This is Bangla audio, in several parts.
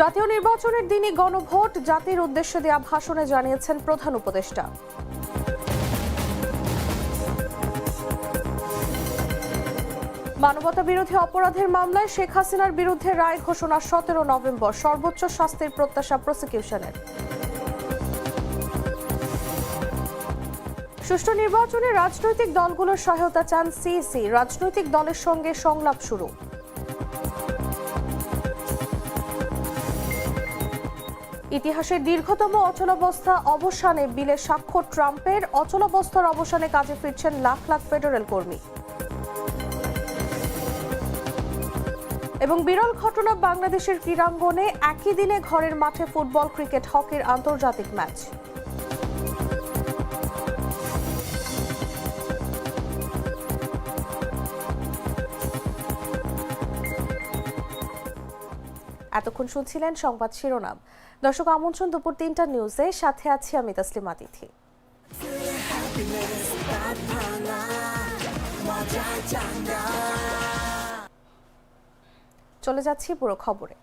জাতীয় নির্বাচনের দিনই গণভোট। জাতির উদ্দেশ্যে দেওয়া ভাষণে জানিয়েছেন প্রধান উপদেষ্টা। মানবতা বিরোধী অপরাধের মামলায় শেখ হাসিনার বিরুদ্ধে রায় ঘোষণা সতেরো নভেম্বর, সর্বোচ্চ শাস্তির প্রত্যাশা প্রসিকিউশনের। সুষ্ঠু নির্বাচনে রাজনৈতিক দলগুলোর সহায়তা চান সিইসি। রাজনৈতিক দলের সঙ্গে সংলাপ শুরু। ইতিহাসের দীর্ঘতম অচলাবস্থা অবসানে বিলে স্বাক্ষর ট্রাম্পের অচলাবস্থার অবসানে কাজে ফিরছেন লাখ লাখ ফেডারেল কর্মী। এবং বিরল ঘটনা বাংলাদেশের ক্রীড়াঙ্গনে একই দিনে ঘরের মাঠে ফুটবল, ক্রিকেট, হকির আন্তর্জাতিক ম্যাচ। এতক্ষণ শুনছিলেন সংবাদ শিরোনাম। দর্শক, আমন্ত্রণ দুপুর তিনটা নিউজে সাথে আছি আমি তসলিমা তিথি চলে যাচ্ছি পুরো খবরে।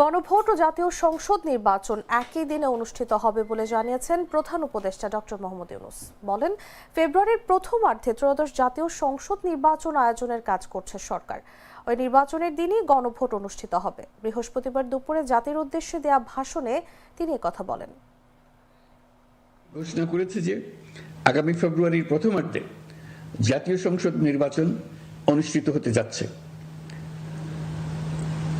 গণভোট ও জাতীয় সংসদ নির্বাচন একই দিনে অনুষ্ঠিত হবে বলে জানিয়েছেন প্রধান উপদেষ্টা ডক্টর মোহাম্মদ ইউনুস। বলেন, ফেব্রুয়ারির প্রথমার্ধে ত্রয়োদশ জাতীয় সংসদ নির্বাচন আয়োজনের কাজ করছে সরকার। ওই নির্বাচনের দিনই গণভোট অনুষ্ঠিত হবে। বৃহস্পতিবার দুপুরে জাতির উদ্দেশ্যে দেয়া ভাষণে তিনি কথা বলেন। ঘোষণা করেছে যে, আগামী ফেব্রুয়ারির প্রথমার্ধে জাতীয় সংসদ নির্বাচন অনুষ্ঠিত হতে যাচ্ছে।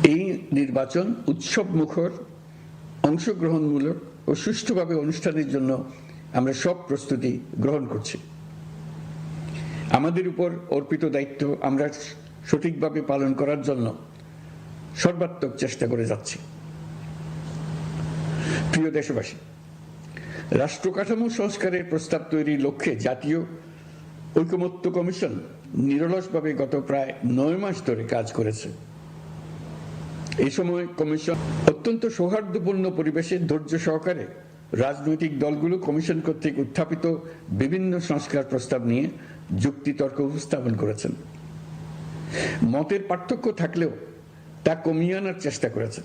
এই নির্বাচন উৎসব মুখর অংশগ্রহণমূলক ও সুষ্ঠুভাবে অনুষ্ঠানের জন্য আমরা সব প্রস্তুতি গ্রহণ করছি। আমাদের উপর অর্পিত দায়িত্ব আমরা সঠিকভাবে পালন করার জন্য সর্বাত্মক চেষ্টা করে যাচ্ছি। প্রিয় দেশবাসী রাষ্ট্র কাঠামো সংস্কারের প্রস্তাব তৈরির লক্ষ্যে জাতীয় ঐকমত্য কমিশন নিরলসভাবে গত প্রায় নয় মাস ধরে কাজ করেছে। এই সময় কমিশন অত্যন্ত সৌহার্দ্যপূর্ণ পরিবেশে ধৈর্য সহকারে রাজনৈতিক দলগুলো কমিশন কর্তৃক উত্থাপিত বিভিন্ন সংস্কার প্রস্তাব নিয়ে যুক্তিতর্ক উপস্থাপন করেছেন। মতের পার্থক্য থাকলেও তা কমিয়ে আনার চেষ্টা করেছেন।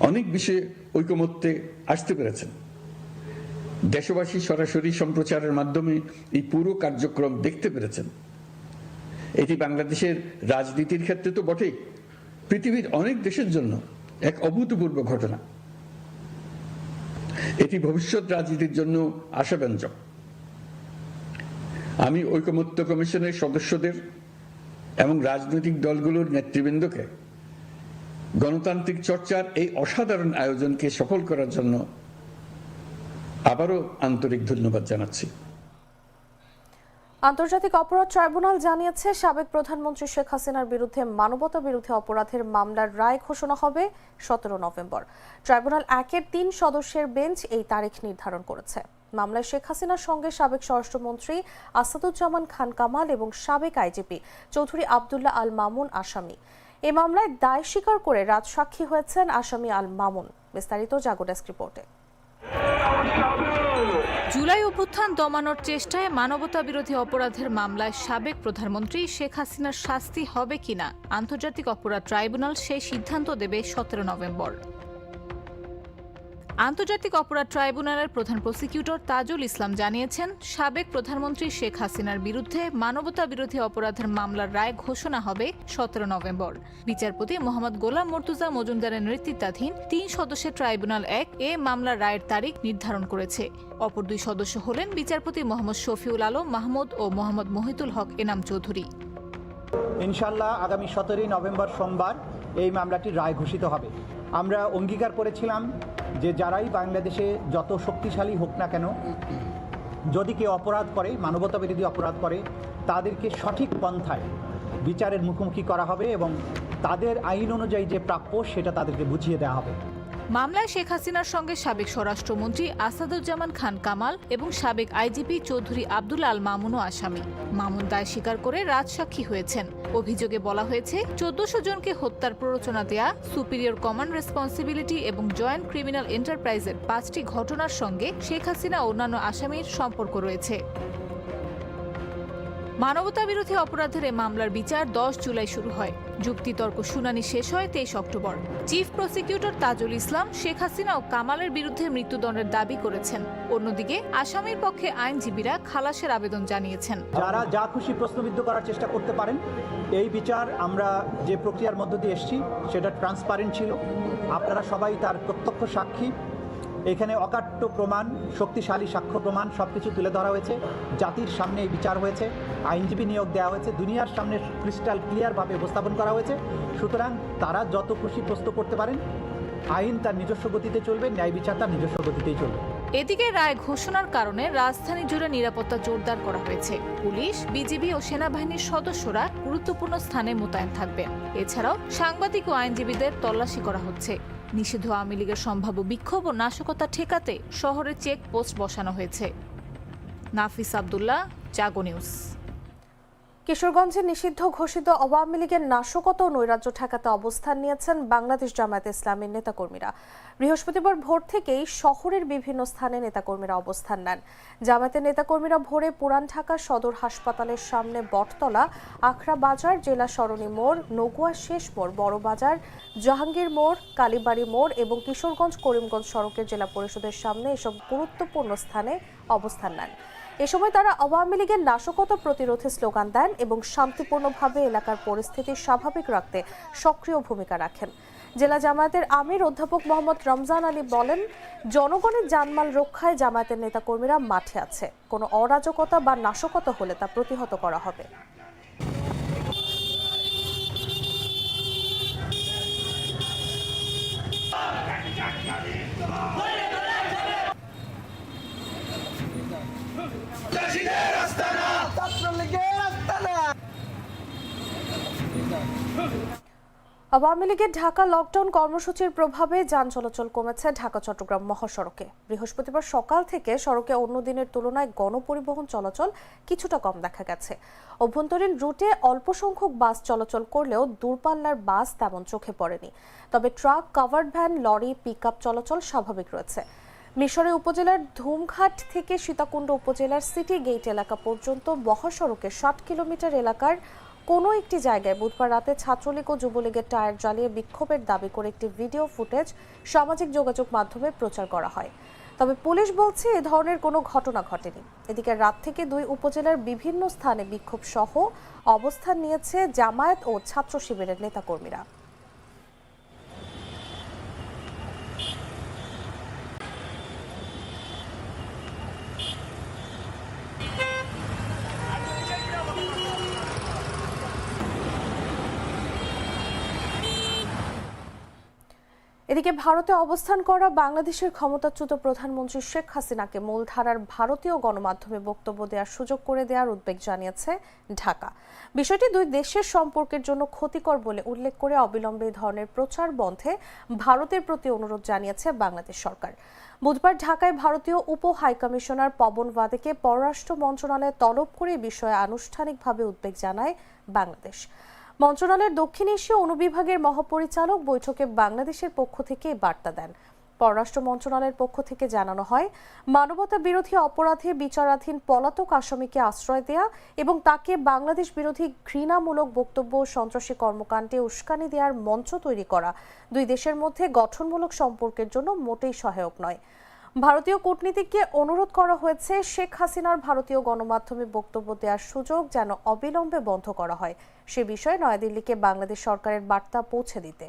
অনেক বিষয়ে ঐকমত্যে আসতে পেরেছেন। দেশবাসী সরাসরি সম্প্রচারের মাধ্যমে এই পুরো কার্যক্রম দেখতে পেরেছেন। এটি বাংলাদেশের রাজনীতির ক্ষেত্রে তো বটেই। পৃথিবীর অনেক দেশের জন্য এক অভূতপূর্ব ঘটনা। এটি ভবিষ্যৎ রাজনীতির জন্য আশাব্যঞ্জক। আমি ঐকমত্য কমিশনের সদস্যদের এবং রাজনৈতিক দলগুলোর নেতৃবৃন্দকে গণতান্ত্রিক চর্চার এই অসাধারণ আয়োজনকে সফল করার জন্য আবারও আন্তরিক ধন্যবাদ জানাচ্ছি। আন্তর্জাতিক অপরাধ ট্রাইব্যুনাল জানিয়েছে, সাবেক প্রধানমন্ত্রী শেখ হাসিনার বিরুদ্ধে মানবতা বিরোধী অপরাধের মামলার রায় ঘোষণা হবে সতেরো নভেম্বর। ট্রাইব্যুনাল একের তিন সদস্যের বেঞ্চ এই তারিখ নির্ধারণ করেছে। মামলায় শেখ হাসিনার সঙ্গে সাবেক স্বরাষ্ট্রমন্ত্রী আসাদুজ্জামান খান কামাল এবং সাবেক আইজিপি চৌধুরী আবদুল্লাহ আল মামুন আসামি। এ মামলায় দায় স্বীকার করে রাজসাক্ষী হয়েছেন আসামি আল মামুন। বিস্তারিত জাগো ডেস্ক রিপোর্টে। জুলাই অভ্যুত্থান দমানোর চেষ্টায় মানবতা বিরোধী অপরাধের মামলায় সাবেক প্রধানমন্ত্রী শেখ হাসিনার শাস্তি হবে কিনা, আন্তর্জাতিক অপরাধ ট্রাইব্যুনাল সেই সিদ্ধান্ত দেবে সতেরো নভেম্বর। আন্তর্জাতিক অপরাধ ট্রাইব্যুনালের প্রধান প্রসিকিউটর তাজুল ইসলাম জানিয়েছেন, সাবেক প্রধানমন্ত্রী শেখ হাসিনার বিরুদ্ধে মানবতা বিরোধী অপরাধের মামলার রায় ঘোষণা হবে সতেরো নভেম্বর। বিচারপতি মোহাম্মদ গোলাম মর্তুজা মজুমদারের নেতৃত্বাধীন তিন সদস্যের ট্রাইব্যুনাল এক এ মামলার রায়ের তারিখ নির্ধারণ করেছে। অপর দুই সদস্য হলেন বিচারপতি মোহাম্মদ শফিউল আলম মাহমুদ ও মোহাম্মদ মহিতুল হক এনাম চৌধুরী। ইনশাল্লাহ আগামী সতেরোই নভেম্বর সোমবার এই মামলাটির রায় ঘোষিত হবে। আমরা অঙ্গীকার করেছিলাম যে যারাই বাংলাদেশে যত শক্তিশালী হোক না কেন, যদি কেউ অপরাধ করে মানবতা বিরোধী অপরাধ করে, তাদেরকে সঠিক পন্থায় বিচারের মুখোমুখি করা হবে এবং তাদের আইন অনুযায়ী যে প্রাপ্য, সেটা তাদেরকে বুঝিয়ে দেওয়া হবে। মামলায় শেখ হাসিনার সঙ্গে সাবেক স্বরাষ্ট্রমন্ত্রী আসাদুজ্জামান খান কামাল এবং সাবেক আইজিপি চৌধুরী আব্দুল আল মামুনও আসামি। মামুন দায় স্বীকার করে রাজসাক্ষী হয়েছেন। অভিযোগে বলা হয়েছে, চোদ্দশো জনকে হত্যার প্ররোচনা দেয়া, সুপিরিয়র কমন রেসপন্সিবিলিটি এবং জয়েন্ট ক্রিমিনাল এন্টারপ্রাইজের পাঁচটি ঘটনার সঙ্গে শেখ হাসিনা অন্যান্য আসামির সম্পর্ক রয়েছে। মানবতা বিরোধী অপরাধের এ মামলার বিচার দশ জুলাই শুরু হয়। যুক্তিতর্ক শুনানি শেষ হয় তেইশ October. Chief prosecutor Tajul Islam, Sheikh Hasina ও কামালের বিরুদ্ধে মৃত্যুদণ্ডের দাবি করেছেন। অন্যদিকে, আসামির পক্ষে আইনজীবীরা খালাসের আবেদন জানিয়েছেন। যারা যা খুশি প্রশ্নবিদ্ধ করার চেষ্টা করতে পারেন, এই বিচার আমরা যে প্রক্রিয়ার মধ্য দিয়ে এসেছি, সেটা ট্রান্সপারেন্ট ছিল। আপনারা সবাই তার প্রত্যক্ষ সাক্ষী। এখানে অকাট্য প্রমাণ, শক্তিশালী সাক্ষ্য প্রমাণ সব কিছু তুলে ধরা হয়েছে। জাতির সামনে বিচার হয়েছে। আইনজীবী নিয়োগ দেওয়া হয়েছে। দুনিয়ার সামনে ক্রিস্টাল ক্লিয়ারভাবে উপস্থাপন করা হয়েছে। সুতরাং তারা যত খুশি প্রস্তুত করতে পারেন, আইন তার নিজস্ব গতিতে চলবে, ন্যায় বিচার তার নিজস্ব গতিতেই চলবে। এদিকে রায় ঘোষণার কারণে রাজধানী জুড়ে নিরাপত্তা জোরদার করা হয়েছে। পুলিশ, বিজিবি ও সেনাবাহিনীর সদস্যরা গুরুত্বপূর্ণ স্থানে মোতায়েন থাকবেন এছাড়াও সাংবাদিক ও আইনজীবীদের তল্লাশি করা হচ্ছে। নিষিদ্ধ আওয়ামী লীগের সম্ভাব্য বিক্ষোভ ও নাশকতা ঠেকাতে শহরে চেক পোস্ট বসানো হয়েছে। নাফিস আবদুল্লাহ, জাগো নিউজ। কিশোরগঞ্জে নিষিদ্ধ ঘোষিত আওয়ামী লীগের নাশকতা ও নৈরাজ্য ঠেকাতে অবস্থান নিয়েছেন বাংলাদেশ জামায়াত ইসলামীর নেতাকর্মীরা। বৃহস্পতিবার ভোর থেকেই শহরের বিভিন্ন স্থানে নেতাকর্মীরা অবস্থান নেন। জামায়াতের নেতাকর্মীরা ভোরে পুরান ঢাকা সদর হাসপাতালের সামনে বটতলা, আখড়া বাজার, জেলা সরণি মোড়, নগুয়া শেষ মোড়, বড় বাজার, জাহাঙ্গীর মোড়, কালীবাড়ি মোড় এবং কিশোরগঞ্জ করিমগঞ্জ সড়কের জেলা পরিষদের সামনে এসব গুরুত্বপূর্ণ স্থানে অবস্থান নেন। এ সময় তারা আওয়ামী লীগের নাশকতা প্রতিরোধে স্লোগান দেন এবং শান্তিপূর্ণভাবে এলাকার পরিস্থিতি স্বাভাবিক রাখতে সক্রিয় ভূমিকা রাখেন। জেলা জামায়াতের আমির অধ্যাপক মোহাম্মদ রমজান আলী বলেন, জনগণের জানমাল রক্ষায় জামায়াতের নেতাকর্মীরা মাঠে আছে। কোনো অরাজকতা বা নাশকতা হলে তা প্রতিহত করা হবে। আওয়ামী লীগের ঢাকা লকডাউন কর্মসূচির প্রভাবে যান চলাচল কমেছে ঢাকা, চট্টগ্রাম মহাসড়কে। বৃহস্পতিবার সকাল থেকে সড়কে অন্য দিনের তুলনায় গণপরিবহন চলাচল কিছুটা কম দেখা গেছে। অভ্যন্তরীণ রুটে অল্প সংখ্যক বাস চলাচল করলেও দূরপাল্লার বাস তেমন চোখে পড়েনি। তবে truck, covered van, lorry, pickup চলাচল স্বাভাবিক রয়েছে। মিশরে উপজেলার ধুমঘাট থেকে সীতাকুণ্ড উপজেলার সিটি গেট এলাকা পর্যন্ত মহাসড়কে ষাট কিলোমিটার এলাকার কোনো একটি জায়গায় বুধবার রাতে ছাত্রলীগ ও যুবলীগের টায়ার জ্বালিয়ে বিক্ষোভের দাবি করে একটি ভিডিও ফুটেজ সামাজিক যোগাযোগ মাধ্যমে প্রচার করা হয়। তবে পুলিশ বলছে এ ধরনের কোনো ঘটনা ঘটেনি। এদিকে রাত থেকে দুই উপজেলার বিভিন্ন স্থানে বিক্ষোভ সহ অবস্থান নিয়েছে জামায়াত ও ছাত্র শিবিরের নেতাকর্মীরা। এদিকে ভারতে অবস্থান করা বাংলাদেশের ক্ষমতাচ্যুত প্রধানমন্ত্রী শেখ হাসিনাকে মূলধারার ভারতীয় গণমাধ্যমে বক্তব্য দেওয়ার সুযোগ করে দেওয়ার উদ্বেগ জানিয়েছে ঢাকা। বিষয়টি দুই দেশের সম্পর্কের জন্য ক্ষতিকর বলে উল্লেখ করে অবিলম্বে ধরনের প্রচার বন্ধে ভারতের প্রতি অনুরোধ জানিয়েছে বাংলাদেশ সরকার। বুধবার ঢাকায় ভারতীয় উপ হাইকমিশনার পবন ওয়াদেকে পররাষ্ট্র মন্ত্রণালয়ে তলব করে বিষয়ে আনুষ্ঠানিকভাবে উদ্বেগ জানায় বাংলাদেশ। মন্ত্রণালয়ের দক্ষিণ এশীয় অনুবিভাগের মহাপরিচালক বৈঠকে বাংলাদেশের পক্ষ থেকে বার্তা দেন। পররাষ্ট্র মন্ত্রণালয়ের পক্ষ থেকে জানানো হয়, মানবতা বিরোধী অপরাধে বিচারাধীন পলাতক আসামিকে আশ্রয় দেয়া এবং তাকে বাংলাদেশ বিরোধী ঘৃণামূলক বক্তব্য সন্ত্রাসী কর্মকাণ্ডে উস্কানি দেওয়ার মঞ্চ তৈরি করা দুই দেশের মধ্যে গঠনমূলক সম্পর্কের জন্য মোটেই সহায়ক নয়। ভারতীয় কূটনীতিককে অনুরোধ করা হয়েছে, শেখ হাসিনার ভারতীয় গণমাধ্যমে বক্তব্য দেওয়ার সুযোগ যেন অবিলম্বে বন্ধ করা হয়। সে বিষয়ে নয়াদিল্লিকে বাংলাদেশ সরকারের বার্তা পৌঁছে দিতে।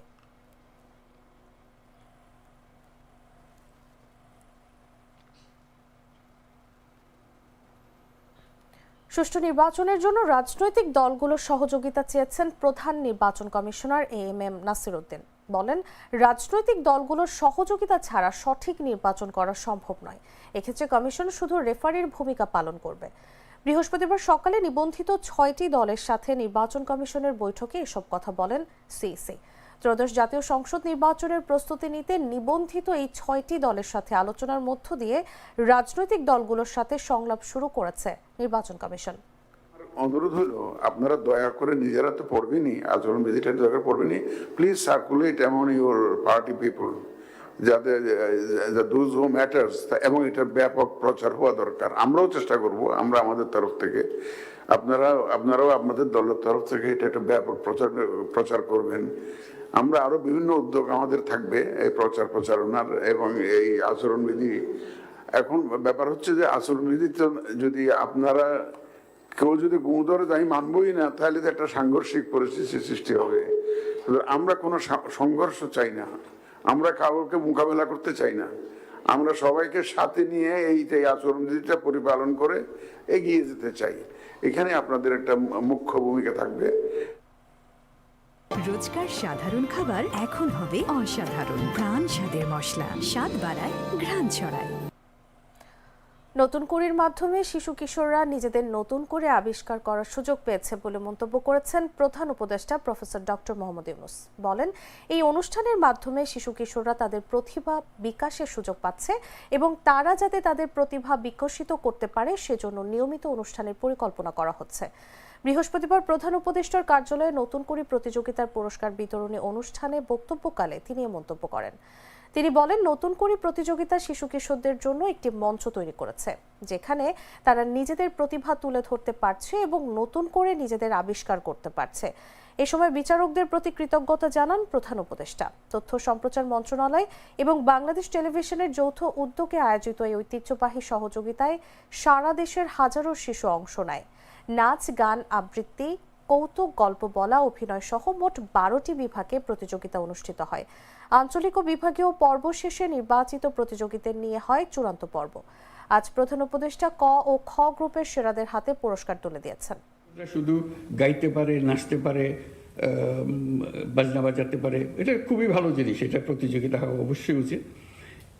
সুষ্ঠু নির্বাচনের জন্য রাজনৈতিক দলগুলোর সহযোগিতা চেয়েছেন প্রধান নির্বাচন commissioner A M M Nasiruddin. বলেন, রাজনৈতিক দলগুলোর সহযোগিতা ছাড়া সঠিক নির্বাচন করা সম্ভব নয়। এক্ষেত্রে কমিশন শুধু রেফারির ভূমিকা পালন করবে। বৃহস্পতিবার সকালে নিবন্ধিত ছয়টি দলের সাথে নির্বাচন কমিশনের বৈঠকে এসব কথা বলেন সিইসি। ত্রয়োদশ জাতীয় সংসদ নির্বাচনের প্রস্তুতি নিতে নিবন্ধিত এই ছয়টি দলের সাথে আলোচনার মধ্য দিয়ে রাজনৈতিক দলগুলোর সাথে সংলাপ শুরু করেছে নির্বাচন কমিশন। অনুরোধ হলো, আপনারা দয়া করে নিজেরা তো পড়বেনই আচরণ বিধিটা দয়া করে পড়বেনই। প্লিজ সার্কুলেট এমন ইউর পার্টি পিপল যাতে দুজ হু ম্যাটার্স এবং এটার ব্যাপক প্রচার হওয়া দরকার। আমরাও চেষ্টা করব, আমরা আমাদের তরফ থেকে আপনারা আপনারাও আপনাদের দলের তরফ থেকে এটা একটা ব্যাপক প্রচার প্রচার করবেন। আমরা আরও বিভিন্ন উদ্যোগ আমাদের থাকবে, এই প্রচার প্রচারণার এবং এই আচরণবিধি। এখন ব্যাপার হচ্ছে যে, আচরণবিধি যদি আপনারা, কেউ যদি গুঁ ধরে যে আমি মানবই না, তাহলে তো একটা সাংঘর্ষিক পরিস্থিতি সৃষ্টি হবে। আমরা কোনো সংঘর্ষ চাই না। আমরা কাউকে মোকাবেলা করতে চাই না। আমরা সবাইকে সাথে নিয়ে এই আচরণবিধিটা পরিপালন করে এগিয়ে যেতে চাই। এখানে আপনাদের একটা মুখ্য ভূমিকা থাকবে। রোজকার সাধারণ খাবার এখন হবে অসাধারণ। প্রাণ স্বাদের মশলা। স্বাদ বাড়ায় ঘ্রাণ ছড়ায়। নতুন কুড়ির মাধ্যমে শিশু কিশোররা নিজেদের নতুন করে আবিষ্কার করার সুযোগ পেয়েছে বলে মন্তব্য করেছেন প্রধান উপদেষ্টা প্রফেসর ডক্টর মোহাম্মদ ইউনুস। বলেন, এই অনুষ্ঠানের মাধ্যমে শিশু কিশোররা তাদের প্রতিভা বিকাশের সুযোগ পাচ্ছে এবং তারা যাতে তাদের প্রতিভা বিকশিত করতে পারে সেজন্য নিয়মিত অনুষ্ঠানের পরিকল্পনা করা হচ্ছে। বৃহস্পতিবার প্রধান উপদেষ্টার কার্যালয়ে নতুন কুড়ি প্রতিযোগিতার পুরস্কার বিতরণী অনুষ্ঠানে বক্তব্যকালে তিনি এ মন্তব্য করেন। তিনি বলেন, নতুন করে প্রতিযোগিতা শিশু কিশোরদের জন্য একটি মঞ্চ তৈরি করেছে, যেখানে তারা নিজেদের প্রতিভা তুলে ধরতে পারছে এবং নতুন করে নিজেদের আবিষ্কার করতে পারছে। এ সময় বিচারকদের প্রতি কৃতজ্ঞতা জানান প্রধান উপদেষ্টা। তথ্য সম্প্রচার মন্ত্রণালয় এবং বাংলাদেশ টেলিভিশনের যৌথ উদ্যোগে আয়োজিত এই ঐতিহ্যবাহী সহযোগিতায় সারা দেশের হাজারো শিশু অংশ নেয়। নাচ, গান, আবৃত্তি, কৌতুক, গল্প বলা, অভিনয় সহ মোট বারোটি বিভাগে প্রতিযোগিতা অনুষ্ঠিত হয়। আঞ্চলিক ও বিভাগীয় পর্ব শেষে নির্বাচিত প্রতিযোগীদের নিয়ে হয় চূড়ান্ত পর্ব। আজ প্রধান উপদেষ্টা ক ও খ গ্রুপের সেরাদের হাতে পুরস্কার তুলে দিয়েছেন। শুধু গাইতে পারে, নাচতে পারে বাজনা বাজাতে পারে, এটা খুবই ভালো জিনিস, এটা প্রতিযোগিতা হওয়া অবশ্যই উচিত।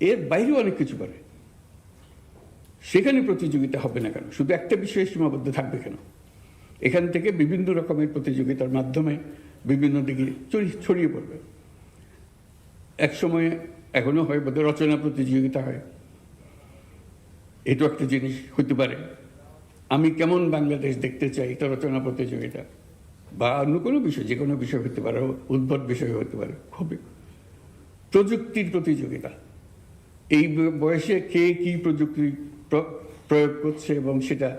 এর বাইরেও অনেক কিছু পারে। সেখানে প্রতিযোগিতা হবে না কেন? শুধু একটা বিষয়ে সীমাবদ্ধ থাকবে কেন? এখান থেকে বিভিন্ন রকমের প্রতিযোগিতার মাধ্যমে বিভিন্ন দিকে ছড়িয়ে পড়বে। এক সময়ে এখনও হয়, বোধহয় রচনা প্রতিযোগিতা হয়। এটাও একটা জিনিস হতে পারে। আমি কেমন বাংলাদেশ দেখতে চাই, এটা রচনা প্রতিযোগিতা বা অন্য কোনো বিষয়, যে কোনো বিষয় হতে পারে, উদ্ভট বিষয় হতে পারে হবে প্রযুক্তির প্রতিযোগিতা। এই বয়সে কে কি প্রযুক্তি প্রয়োগ করছে এবং সেটা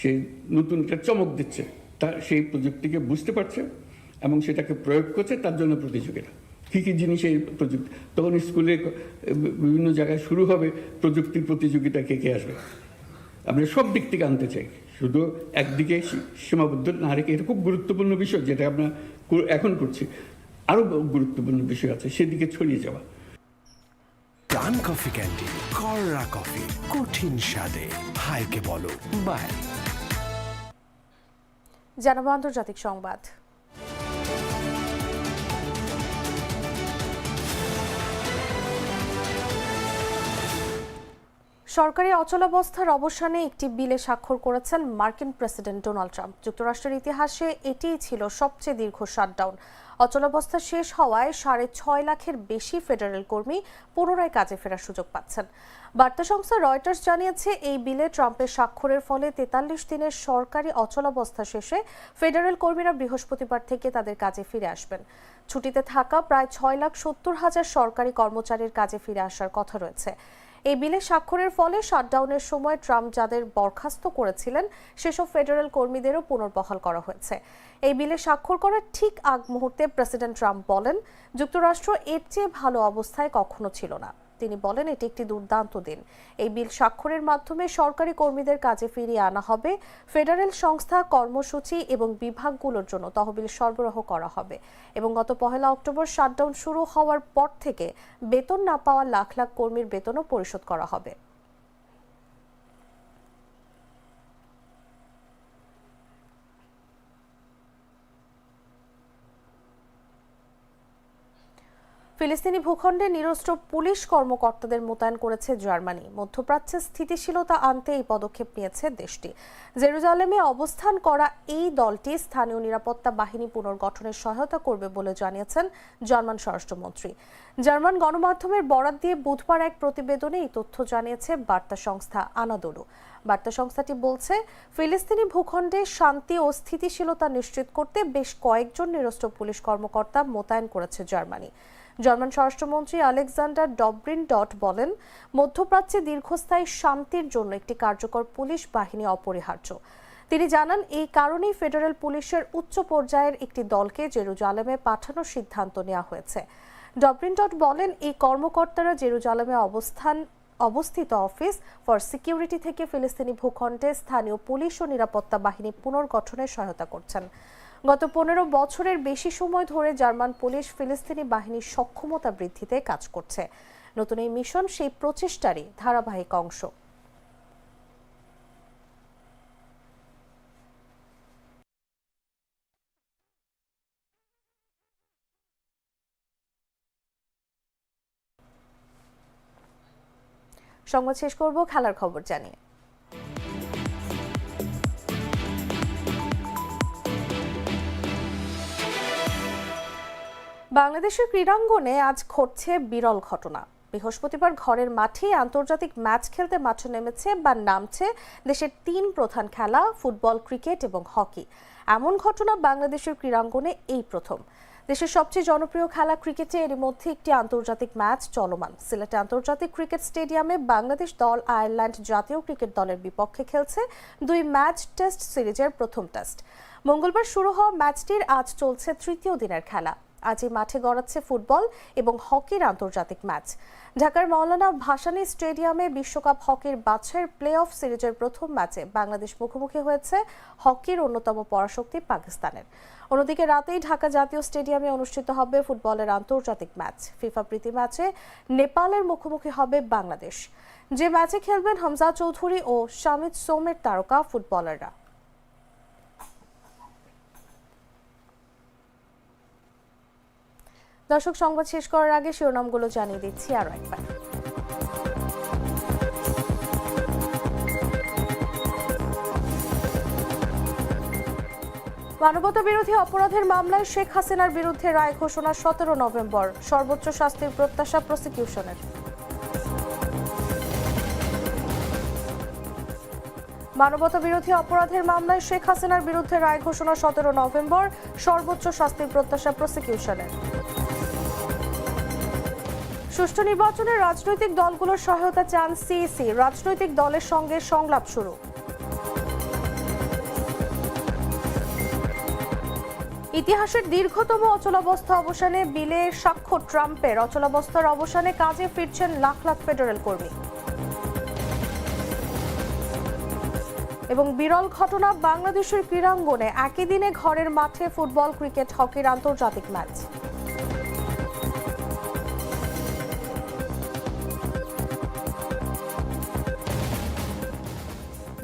সে নতুন একটা চমক দিচ্ছে, তা সেই প্রযুক্তিকে বুঝতে পারছে এবং সেটাকে প্রয়োগ করছে, তার জন্য প্রতিযোগিতা। কী কী জিনিস এই প্রযুক্তি তখন স্কুলে বিভিন্ন জায়গায় শুরু হবে প্রযুক্তির প্রতিযোগিতা কে কে আসবে। আমরা সব দিক থেকে আনতে চাই। শুধু একদিকে সীমাবদ্ধ না রেখে এটা খুব গুরুত্বপূর্ণ বিষয় যেটা আমরা এখন করছি। আরও গুরুত্বপূর্ণ বিষয় আছে সেদিকে ছড়িয়ে যাওয়া। ডান কফি ক্যান্ডি কররা কফি কঠিন স্বাদে। হাইকে বলো বাই। জানাব আন্তর্জাতিক সংবাদ। সরকারি অচলাবস্থার অবসানে একটি বিলে স্বাক্ষর করেছেন মার্কিন প্রেসিডেন্ট ডোনাল্ড ট্রাম্প। যুক্তরাষ্ট্রের ইতিহাসে এটিই ছিল সবচেয়ে দীর্ঘ শাটডাউন। অচলাবস্থা শেষ হওয়ায় সাড়ে ছয় লাখের বেশি ফেডারেল কর্মী পুনরায় কাজে ফেরার সুযোগ পাচ্ছেন। বার্তা সংস্থা রয়টার্স জানিয়েছে, এই বিলে ট্রাম্পের স্বাক্ষরের ফলে তেতাল্লিশ দিনের সরকারি অচলাবস্থা শেষে ফেডারেল কর্মীরা বৃহস্পতিবার থেকে তাদের কাজে ফিরে আসবেন। ছুটিতে থাকা প্রায় ছয় লাখ সত্তর হাজার সরকারি কর্মচারীর কাজে ফিরে আসার কথা রয়েছে। এই বিলে স্বাক্ষরের ফলে শাটডাউনের সময় ট্রাম্প যাদের বরখাস্ত করেছিলেন, সেসব ফেডারেল কর্মীদেরও পুনর্বহাল করা হয়েছে। এই বিলে স্বাক্ষর করার ঠিক আগ মুহূর্তে প্রেসিডেন্ট ট্রাম্প বলেন, যুক্তরাষ্ট্র এর চেয়ে ভালো অবস্থায় কখনো ছিল না। তিনি বলেন, এটি একটি দুর্দান্ত দিন। এই বিল স্বাক্ষরের মাধ্যমে সরকারি কর্মীদের কাজে ফিরিয়ে আনা হবে। ফেডারেল সংস্থা, কর্মসূচি এবং বিভাগগুলোর জন্য তহবিল সরবরাহ করা হবে এবং গত পহেলা অক্টোবর শাটডাউন শুরু হওয়ার পর থেকে বেতন না পাওয়া লাখ লাখ কর্মীর বেতনও পরিশোধ করা হবে। ফিলিস্তিনি ভূখণ্ডে নিরস্ত্র পুলিশ কর্মকর্তাদের মোতায়েন করেছে জার্মানি। মধ্যপ্রাচ্যে স্থিতিশীলতা আনতে এই পদক্ষেপ নিয়েছে দেশটি। জেরুজালেমে অবস্থান করা এই দলটি স্থানীয় নিরাপত্তা বাহিনী পুনর্গঠনের সহায়তা করবে বলে জানিয়েছেন জার্মান স্বরাষ্ট্রমন্ত্রী। জার্মান গণমাধ্যমের বরাত দিয়ে বুধবার এক প্রতিবেদনে এই তথ্য জানিয়েছে বার্তা সংস্থা আনাদোলু বার্তা সংস্থাটি বলছে, ফিলিস্তিনি ভূখণ্ডে শান্তি ও স্থিতিশীলতা নিশ্চিত করতে বেশ কয়েকজন নিরস্ত্র পুলিশ কর্মকর্তা মোতায়েন করেছে জার্মানি। জার্মান স্বরাষ্ট্রমন্ত্রী আলেকজান্ডার ডবরিন ডট বলেন, মধ্যপ্রাচ্যে দীর্ঘস্থায়ী শান্তির জন্য একটি কার্যকর পুলিশ বাহিনী অপরিহার্য। তিনি জানান, এই কারণেই ফেডারেল পুলিশের উচ্চ পর্যায়ের একটি দলকে জেরুজালেমে পাঠানোর সিদ্ধান্ত নেওয়া হয়েছে। ডবরিন ডট বলেন, এই কর্মকর্তারা জেরুজালেমে অবস্থান, অবস্থিত অফিস ফর সিকিউরিটি থেকে ফিলিস্তিনি ভূখণ্ডে স্থানীয় পুলিশ ও নিরাপত্তা বাহিনী পুনর্গঠনে সহায়তা করছেন। গত পনেরো বছরের বেশি সময় ধরে জার্মান পুলিশ ফিলিস্তিনি বাহিনীর সক্ষমতা বৃদ্ধিতে কাজ করছে। নতুন এই মিশন সেই প্রচেষ্টারই ধারাবাহিক অংশ। সংবাদ শেষ করব, খেলার খবর জানিয়ে। বাংলাদেশের ক্রীড়াঙ্গনে আজ ঘটছে বিরল ঘটনা। বৃহস্পতিবার ঘরের মাঠে আন্তর্জাতিক ম্যাচ খেলতে মাঠে নেমেছে বা নামছে দেশের তিন প্রধান খেলা, ফুটবল, ক্রিকেট এবং হকি। এমন ঘটনা বাংলাদেশের ক্রীড়াঙ্গনে এই প্রথম। দেশের সবচেয়ে জনপ্রিয় খেলা ক্রিকেটে এর মধ্যে একটি আন্তর্জাতিক ম্যাচ চলমান। সিলেটে আন্তর্জাতিক ক্রিকেট স্টেডিয়ামে বাংলাদেশ দল, আয়ারল্যান্ড জাতীয় ক্রিকেট দলের বিপক্ষে খেলছে দুই ম্যাচ টেস্ট সিরিজের প্রথম টেস্ট। মঙ্গলবার শুরু হওয়া ম্যাচটির আজ চলছে তৃতীয় দিনের খেলা। আজ এই মাঠে গড়াচ্ছে ফুটবল এবং হকির আন্তর্জাতিক ম্যাচ। ঢাকার মৌলানা ভাসানী স্টেডিয়ামে বিশ্বকাপ হকির বাছাইয়ের প্লে অফ সিরিজের প্রথম ম্যাচে বাংলাদেশ মুখোমুখি হয়েছে হকির অন্যতম পরাশক্তি পাকিস্তানের। অন্যদিকে রাতেই ঢাকা জাতীয় স্টেডিয়ামে অনুষ্ঠিত হবে ফুটবলের আন্তর্জাতিক ম্যাচ। ফিফা প্রীতি ম্যাচে নেপালের মুখোমুখি হবে বাংলাদেশ। যে ম্যাচে খেলবেন হামজা চৌধুরী ও শামিদ সোমের তারকা ফুটবলাররা। দর্শক, সংবাদ শেষ করার আগে শিরোনামগুলো জানিয়ে দিচ্ছি আরও একবার। মানবতা বিরোধী অপরাধের মামলায় শেখ হাসিনার বিরুদ্ধে রায় ঘোষণা সতেরো নভেম্বর, সর্বোচ্চ শাস্তির প্রত্যাশা প্রসিকিউশনের। মানবতা বিরোধী অপরাধের মামলায় শেখ হাসিনার বিরুদ্ধে রায় ঘোষণা সতেরো নভেম্বর, সর্বোচ্চ শাস্তির প্রত্যাশা প্রসিকিউশনের। সুষ্ঠু নির্বাচনে রাজনৈতিক দলগুলোর সহায়তা চান সিইসি। রাজনৈতিক দলের সঙ্গে সংলাপ শুরু। ইতিহাসের দীর্ঘতম অচলাবস্থা অবসানে বিলে স্বাক্ষর ট্রাম্পের। অচলাবস্থার অবসানে কাজে ফিরছেন লাখ লাখ ফেডারেল কর্মী। এবং বিরল ঘটনা বাংলাদেশের ক্রীড়াঙ্গনে একই দিনে ঘরের মাঠে ফুটবল, ক্রিকেট, হকির আন্তর্জাতিক ম্যাচ।